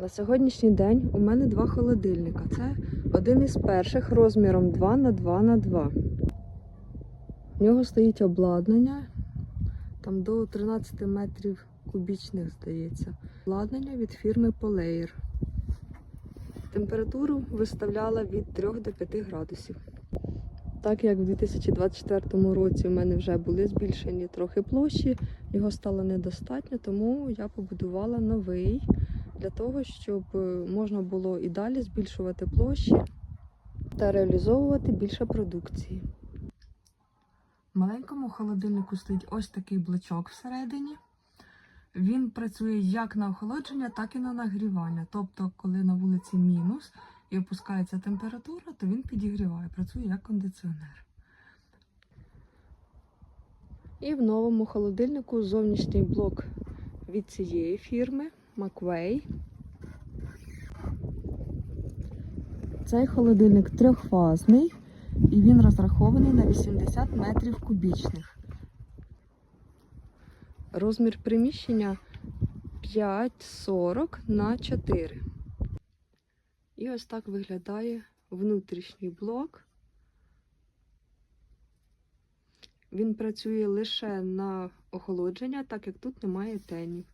На сьогоднішній день у мене два холодильника. Це один із перших розміром 2 на 2 на 2. В нього стоїть обладнання там до 13 метрів кубічних, здається. Обладнання від фірми Poleir. Температуру виставляла від 3 до 5 градусів. Так як в 2024 році у мене вже були збільшені трохи площі, його стало недостатньо, тому я побудувала новий для того, щоб е, можна було і далі збільшувати площі та реалізовувати більше продукції. В маленькому холодильнику стоїть ось такий блочок всередині. Він працює як на охолодження, так і на нагрівання. Тобто, коли на вулиці мінус і опускається температура, то він підігріває, працює як кондиціонер. І в новому холодильнику зовнішній блок від цієї фірми Macway. Цей холодильник трьохфазний і він розрахований на 80 метрів кубічних. Розмір приміщення 5,40 на 4. І ось так виглядає внутрішній блок. Він працює лише на охолодження, так як тут немає тенів.